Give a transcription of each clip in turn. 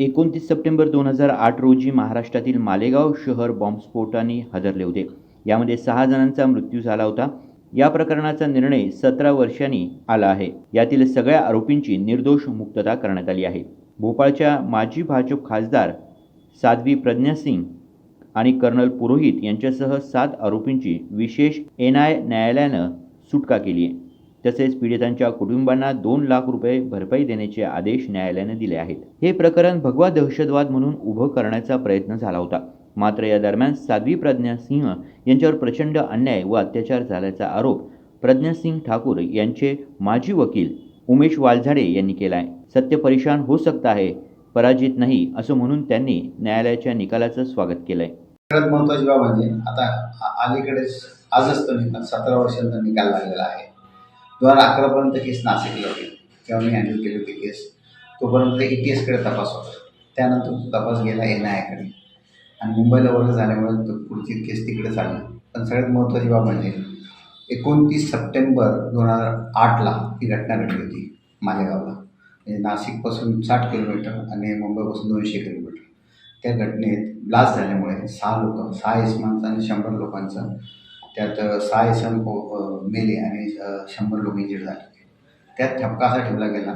एकोणतीस सप्टेंबर दोन हजार आठ रोजी महाराष्ट्रातील मालेगाव शहर बॉम्बस्फोटाने हादरले होते. यामध्ये सहा जणांचा मृत्यू झाला होता. या प्रकरणाचा निर्णय सतरा वर्षांनी आला आहे. यातील सगळ्या आरोपींची निर्दोष मुक्तता करण्यात आली आहे. भोपाळच्या माजी भाजप खासदार साध्वी प्रज्ञा सिंग आणि कर्नल पुरोहित यांच्यासह सात आरोपींची विशेष एन आय न्यायालयानं सुटका केली आहे. तसेच पीडितांच्या कुटुंबांना दोन लाख रुपये भरपाई देण्याचे आदेश न्यायालयाने दिले आहेत. हे प्रकरण भगवा दहशतवाद म्हणून उभं करण्याचा प्रयत्न झाला होता. मात्र या दरम्यान साध्वी प्रज्ञा सिंह यांच्यावर प्रचंड अन्याय व अत्याचार झाल्याचा आरोप प्रज्ञा सिंह ठाकूर यांचे माजी वकील उमेश वालझाडे यांनी केला आहे सत्य परेशान हो सकता है पराजित नाही असं म्हणून त्यांनी न्यायालयाच्या निकालाचं स्वागत केलंय. सगळ्यात बाब म्हणजे आता अलीकडेच आजच तो निकाल सतरा वर्षांचा निकाल लागलेला आहे. दोन हजार अकरापर्यंत केस नाशिकला होती. तेव्हा मी हँडल केली होती केस. तोपर्यंत ई टी एसकडे तपास होता. त्यानंतर तो तपास गेला एन आय आयकडे आणि मुंबईला वर्ग झाल्यामुळे तो पुढची केस तिकडे चालली. पण सगळ्यात महत्त्वाची बाब म्हणजे एकोणतीस सप्टेंबर दोन हजार आठला ही घटना घडली होती मालेगावला. म्हणजे नाशिकपासून साठ किलोमीटर आणि मुंबईपासून दोनशे किलोमीटर. त्या घटनेत ब्लास्ट झाल्यामुळे सहा लोक सहा इसमांचं आणि शंभर लोकांचं त्यात सहा इसम मेले आणि शंभर लोक इंजिड झाले. त्यात ठपका असा ठेवला गेला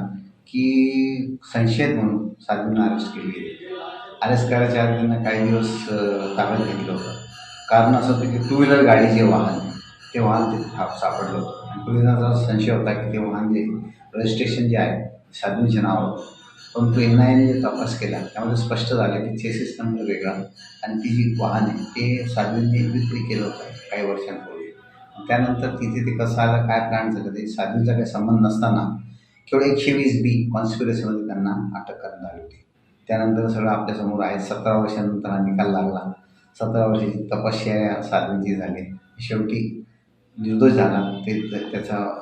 की संशयित म्हणून साधूंना अरेस्ट केली गेली. अरेस्ट करायच्या आधी त्यांना काही दिवस ताब्यात घेतलं होतं. कारण असं होतं की टू व्हीलर गाडी जे वाहन ते वाहन तिथे सापडलं होतं. आणि पोलिसांचा संशय होता की ते वाहन जे रजिस्ट्रेशन जे आहे साध्वीनच्या नाव होतं. परंतु एन आय जे तपास केला त्यामध्ये स्पष्ट झालं की चेसिस नंबर वेगळा. आणि ती जी वाहन आहे ते साधूंनी विक्री केलं होतं काही वर्षांपूर्वी. त्यानंतर तिथे ते कसं आलं काय प्लॅन झालं ते साधूंचा काही संबंध नसताना केवळ एकशे वीस बी कॉन्स्पिरसीमध्ये त्यांना अटक करण्यात आली होती. त्यानंतर सगळं आपल्यासमोर आहे. सतरा वर्षानंतर हा निकाल लागला. सतरा वर्षाची तपश्या साधूंची झाली. शेवटी निर्दोष झाला. ते त्याचा